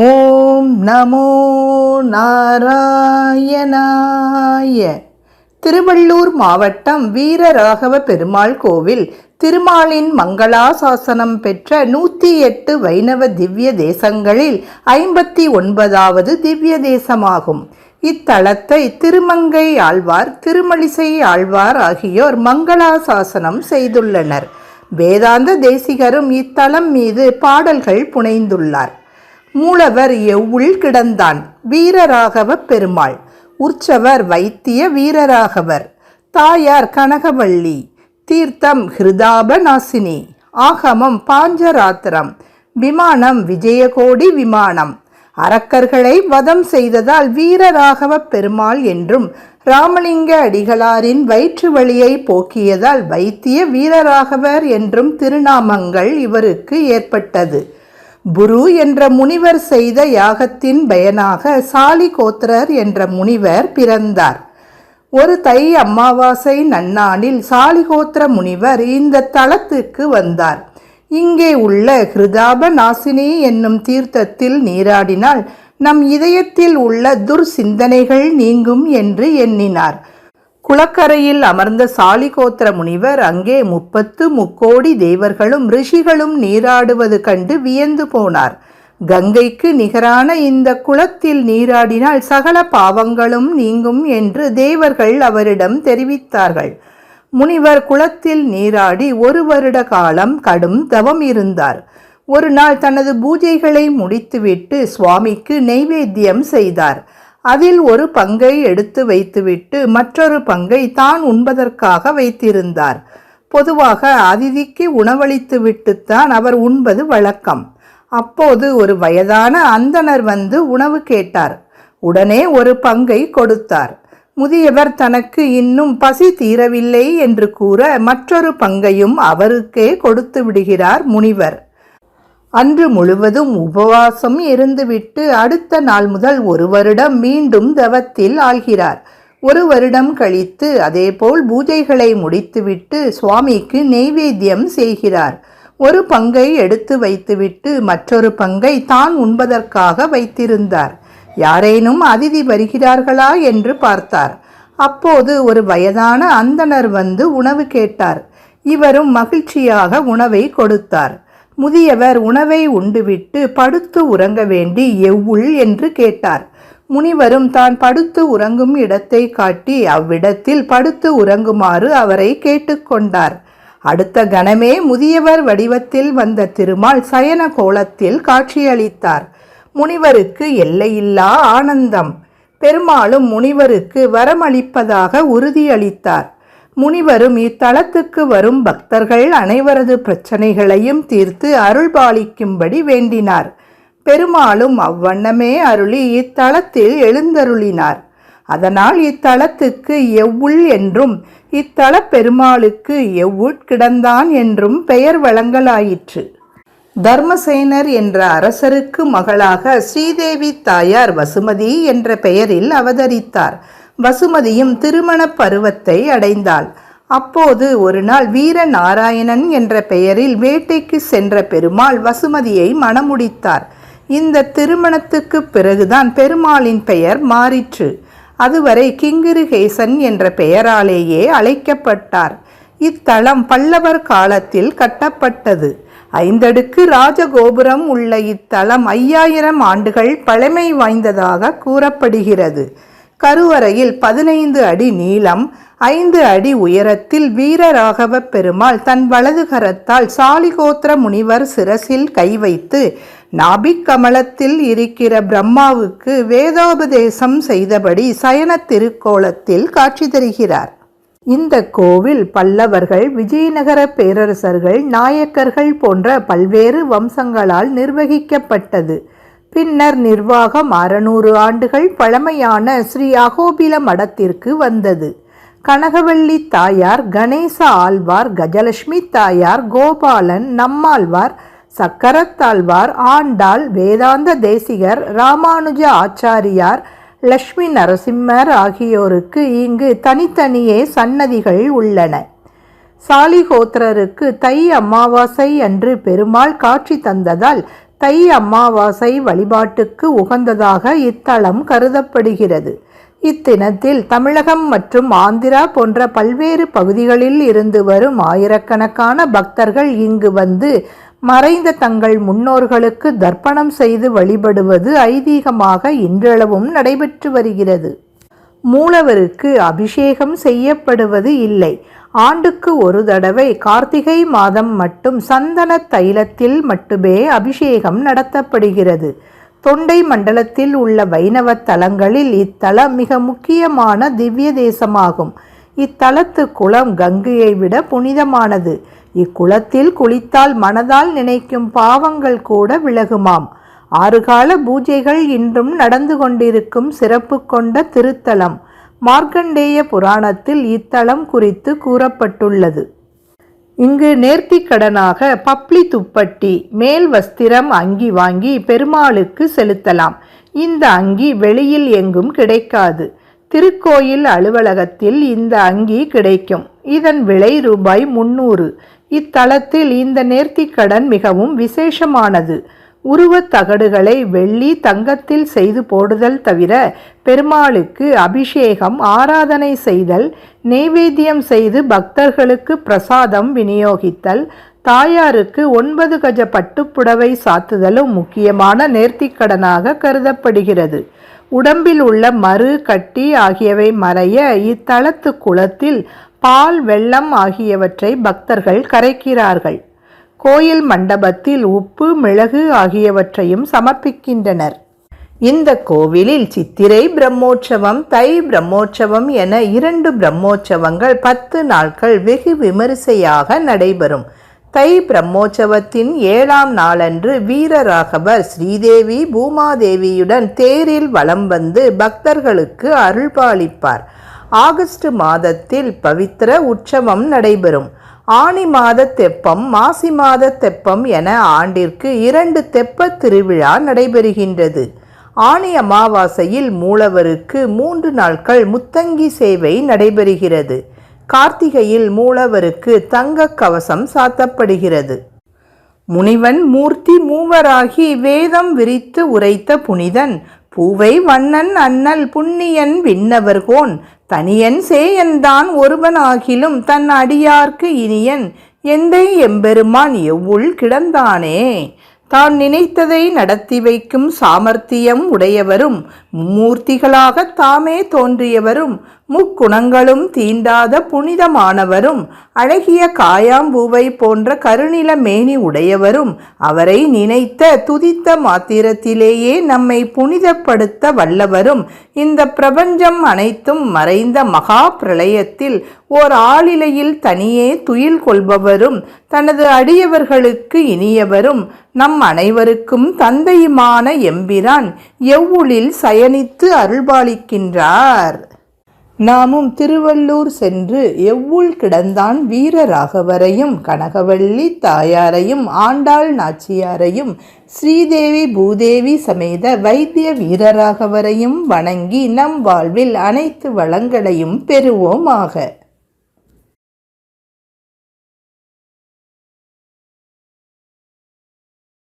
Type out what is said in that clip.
ஓம் நமோ நாராயணாய. திருவள்ளூர் மாவட்டம் வீரராகவ பெருமாள் கோவில் திருமாலின் மங்களாசாசனம் பெற்ற நூற்றி எட்டு வைணவ திவ்ய தேசங்களில் ஐம்பத்தி ஒன்பதாவது திவ்ய தேசமாகும். இத்தலத்தை திருமங்கை ஆழ்வார் திருமலிசை ஆழ்வார் ஆகியோர் மங்களாசாசனம் செய்துள்ளனர். வேதாந்த தேசிகரும் இத்தலம் மீது பாடல்கள் புனைந்துள்ளார். மூலவர் எவ்வுள் கிடந்தான் வீரராகவ பெருமாள். உற்சவர் வைத்திய வீரராகவர். தாயார் கனகவள்ளி. தீர்த்தம் ஹிருதாப நாசினி ஆகமம் பாஞ்சராத்திரம். விமானம் விஜயகோடி விமானம். அரக்கர்களை வதம் செய்ததால் வீரராகவ பெருமாள் என்றும் ராமலிங்க அடிகளாரின் வயிற்று வழியை போக்கியதால் வைத்திய வீரராகவர் என்றும் திருநாமங்கள் இவருக்கு ஏற்பட்டது. புரு என்ற முனிவர் செய்த யாகத்தின் பயனாக சாலி கோத்திரர் என்ற முனிவர் பிறந்தார். ஒரு தை அமாவாசை நன்னாளில் சாலிகோத்திர முனிவர் இந்த தளத்துக்கு வந்தார். இங்கே உள்ள ஹிருதாப நாசினி என்னும் தீர்த்தத்தில் நீராடினால் நம் இதயத்தில் உள்ள துர் சிந்தனைகள் நீங்கும் என்று எண்ணினார். குளக்கரையில் அமர்ந்த சாலிகோத்திர முனிவர் அங்கே முப்பத்து முக்கோடி தேவர்களும் ரிஷிகளும் நீராடுவது கண்டு வியந்து போனார். கங்கைக்கு நிகரான இந்த குளத்தில் நீராடினால் சகல பாவங்களும் நீங்கும் என்று தேவர்கள் அவரிடம் தெரிவித்தார்கள். முனிவர் குளத்தில் நீராடி ஒரு வருட காலம் கடும் தவம் இருந்தார். ஒரு நாள் தனது பூஜைகளை முடித்துவிட்டு சுவாமிக்கு நெய்வேத்தியம் செய்தார். அதில் ஒரு பங்கை எடுத்து வைத்துவிட்டு மற்றொரு பங்கை தான் உண்பதற்காக வைத்திருந்தார். பொதுவாக அதிதிக்கு உணவளித்துவிட்டுத்தான் அவர் உண்பது வழக்கம். அப்போது ஒரு வயதான அந்தணர் வந்து உணவு கேட்டார். உடனே ஒரு பங்கை கொடுத்தார். முதியவர் தனக்கு இன்னும் பசி தீரவில்லை என்று கூற மற்றொரு பங்கையும் அவருக்கே கொடுத்து விடுகிறார் முனிவர். அன்று முழுவதும் உபவாசம் இருந்துவிட்டு அடுத்த நாள் முதல் ஒரு வருடம் மீண்டும் தவத்தில் ஆள்கிறார். ஒரு வருடம் கழித்து அதேபோல் பூஜைகளை முடித்துவிட்டு சுவாமிக்கு நெய்வேத்தியம் செய்கிறார். ஒரு பங்கை எடுத்து வைத்துவிட்டு மற்றொரு பங்கை தான் உண்பதற்காக வைத்திருந்தார். யாரேனும் அதிதி வருகிறார்களா என்று பார்த்தார். அப்போது ஒரு வயதான அந்தணர் வந்து உணவு கேட்டார். இவரும் மகிழ்ச்சியாக உணவை கொடுத்தார். முதியவர் உணவை உண்டுவிட்டு படுத்து உறங்க வேண்டி எவ்வுள் என்று கேட்டார். முனிவரும் தான் படுத்து உறங்கும் இடத்தை காட்டி அவ்விடத்தில் படுத்து உறங்குமாறு அவரை கேட்டுக்கொண்டார் அடுத்த கணமே முதியவர் வடிவத்தில் வந்த திருமால் சயன கோலத்தில் காட்சியளித்தார். முனிவருக்கு எல்லையில்லா ஆனந்தம். பெருமாளும் முனிவருக்கு வரமளிப்பதாக உறுதியளித்தார். முனிவரும் இத்தலத்துக்கு வரும் பக்தர்கள் அனைவரது பிரச்சனைகளையும் தீர்த்து அருள்பாலிக்கும்படி வேண்டினார். பெருமாளும் அவ்வண்ணமே அருளி இத்தலத்தில் எழுந்தருளினார். அதனால் இத்தலத்துக்கு எவ்வுள் என்றும் இத்தல பெருமாளுக்கு எவ்வுட்கிடந்தான் என்றும் பெயர் வழங்கலாயிற்று. தர்மசேனர் என்ற அரசருக்கு மகளாக ஸ்ரீதேவி தாயார் வசுமதி என்ற பெயரில் அவதரித்தார். வசுமதியும் திருமணப் பருவத்தை அடைந்தாள். அப்போது ஒரு நாள் வீர நாராயணன் என்ற பெயரில் வேட்டைக்கு சென்ற பெருமாள் வசுமதியை மணமுடித்தார். இந்த திருமணத்துக்கு பிறகுதான் பெருமாளின் பெயர் மாறிற்று. அதுவரை கிங்கிருகேசன் என்ற பெயராலேயே அழைக்கப்பட்டார். இத்தலம் பல்லவர் காலத்தில் கட்டப்பட்டது. ஐந்தடுக்கு ராஜகோபுரம் உள்ள இத்தலம் ஐயாயிரம் ஆண்டுகள் பழமை வாய்ந்ததாக கூறப்படுகிறது. கருவறையில் பதினைந்து அடி நீளம் ஐந்து அடி உயரத்தில் வீரராகவ பெருமாள் தன் வலது கரத்தால் சாலிகோத்திர முனிவர் சிரசில் கை வைத்து நாபிக் கமலத்தில் இருக்கிற பிரம்மாவுக்கு வேதோபதேசம் செய்தபடி சயன திருக்கோலத்தில் காட்சி தருகிறார். இந்த கோவில் பல்லவர்கள் விஜயநகர பேரரசர்கள் நாயக்கர்கள் போன்ற பல்வேறு வம்சங்களால் நிர்வகிக்கப்பட்டது. பின்னர் நிர்வாகம் அறுநூறு ஆண்டுகள் பழமையான ஸ்ரீ அகோபில மடத்திற்கு வந்தது. கனகவள்ளி தாயார் கணேச ஆழ்வார் கஜலட்சுமி தாயார் கோபாலன் நம்மாழ்வார் சக்கரத்தாழ்வார் ஆண்டாள் வேதாந்த தேசிகர் ராமானுஜ ஆச்சாரியார் லக்ஷ்மி நரசிம்மர் ஆகியோருக்கு இங்கு தனித்தனியே சன்னதிகள் உள்ளன. சாலிகோத்திரருக்கு தை அமாவாசை அன்று பெருமாள் காட்சி தந்ததால் தை அமாவாசை வழிபாட்டுக்கு உகந்ததாக இத்தலம் கருதப்படுகிறது. இத்தினத்தில் தமிழகம் மற்றும் ஆந்திரா போன்ற பல்வேறு பகுதிகளில் இருந்து வரும் ஆயிரக்கணக்கான பக்தர்கள் இங்கு வந்து மறைந்த தங்கள் முன்னோர்களுக்கு தர்ப்பணம் செய்து வழிபடுவது ஐதீகமாக இன்றளவும் நடைபெற்று வருகிறது. மூலவருக்கு அபிஷேகம் செய்யப்படுவது இல்லை. ஆண்டுக்கு ஒரு தடவை கார்த்திகை மாதம் மட்டும் சந்தன தைலத்தில் மட்டுமே அபிஷேகம் நடத்தப்படுகிறது. தொண்டை மண்டலத்தில் உள்ள வைணவ தலங்களில் இத்தலம் மிக முக்கியமான திவ்ய தேசமாகும். இத்தலத்து குளம் கங்கையை விட புனிதமானது. இக்குளத்தில் குளித்தால் மனதால் நினைக்கும் பாவங்கள் கூட விலகுமாம். ஆறுகால பூஜைகள் இன்றும் நடந்து கொண்டிருக்கும் சிறப்பு கொண்ட திருத்தலம். மார்க்கண்டேய புராணத்தில் இத்தலம் குறித்து கூறப்பட்டுள்ளது. இங்கு நேர்த்திக்கடனாக பப்ளி துப்பட்டி மேல் வஸ்திரம் அங்கி வாங்கி பெருமாளுக்கு செலுத்தலாம். இந்த அங்கி வெளியில் எங்கும் கிடைக்காது. திருக்கோயில் அலுவலகத்தில் இந்த அங்கி கிடைக்கும். இதன் விலை ரூபாய் முன்னூறு. இத்தலத்தில் இந்த நேர்த்திக்கடன் மிகவும் விசேஷமானது. உருவத் தகடுகளை வெள்ளி தங்கத்தில் செய்து போடுதல் தவிர பெருமாளுக்கு அபிஷேகம் ஆராதனை செய்தல் நெய்வேத்தியம் செய்து பக்தர்களுக்கு பிரசாதம் விநியோகித்தல் தாயாருக்கு ஒன்பது கஜ பட்டுப்புடவை சாத்துதலும் முக்கியமான நேர்த்திக்கடனாக கருதப்படுகிறது. உடம்பில் உள்ள மறு கட்டி ஆகியவை மறைய இத்தலத்து குளத்தில் பால் வெள்ளம் ஆகியவற்றை பக்தர்கள் கரைக்கிறார்கள். கோயில் மண்டபத்தில் உப்பு மிளகு ஆகியவற்றையும் சமர்ப்பிக்கின்றனர். இந்த கோவிலில் சித்திரை பிரம்மோற்சவம் தை பிரம்மோற்சவம் என இரண்டு பிரம்மோற்சவங்கள் பத்து நாட்கள் வெகு விமரிசையாக நடைபெறும். தை பிரம்மோற்சவத்தின் ஏழாம் நாளன்று வீரராகவர் ஸ்ரீதேவி பூமாதேவியுடன் தேரில் வலம் வந்து பக்தர்களுக்கு அருள்பாலிப்பார். ஆகஸ்ட் மாதத்தில் பவித்திர உற்சவம் நடைபெறும். ஆனி மாத தெப்பம் மாசி மாத தெப்பம் என ஆண்டிற்கு இரண்டு தெப்ப திருவிழா நடைபெறுகின்றது. ஆணி அமாவாசையில் மூலவருக்கு மூன்று நாட்கள் முத்தங்கி சேவை நடைபெறுகிறது. கார்த்திகையில் மூலவருக்கு தங்க கவசம் சாத்தப்படுகிறது. முனிவன் மூர்த்தி மூவராகி வேதம் விரித்து உரைத்த புனிதன் பூவை வண்ணன் அண்ணல் புண்ணியன் விண்ணவர்கோன் தனியன் சேயன்தான் ஒருவனாகிலும் தன் அடியார்க்கு இனியன். எந்தை எம்பெருமான் எவ்வுள் கிடந்தானே? தான் நினைத்ததை நடத்தி வைக்கும் சாமர்த்தியம் உடையவரும் மூர்த்திகளாக தாமே தோன்றியவரும் முக்குணங்களும் தீண்டாத புனிதமானவரும் அழகிய காயாம்பூவை போன்ற கருநில மேனி உடையவரும் அவரை நினைத்த துதித்த மாத்திரத்திலேயே நம்மை புனிதப்படுத்த வல்லவரும். இந்த பிரபஞ்சம் அனைத்தும் மறைந்த மகா பிரளயத்தில் ஓர் ஆளிலையில் தனியே துயில் கொள்பவரும் தனது அடியவர்களுக்கு இனியவரும் நம் அனைவருக்கும் தந்தையுமான எம்பிரான் எவ்வுளில் சயனித்து அருள்பாலிக்கின்றார். நாமும் திருவள்ளூர் சென்று எவ்வுள் கிடந்தான் வீரராகவரையும் கனகவள்ளி தாயாரையும் ஆண்டாள் நாச்சியாரையும் ஸ்ரீதேவி பூதேவி சமேத வைத்திய வீரராகவரையும் வணங்கி நம் வாழ்வில் அனைத்து வளங்களையும் பெறுவோமாக.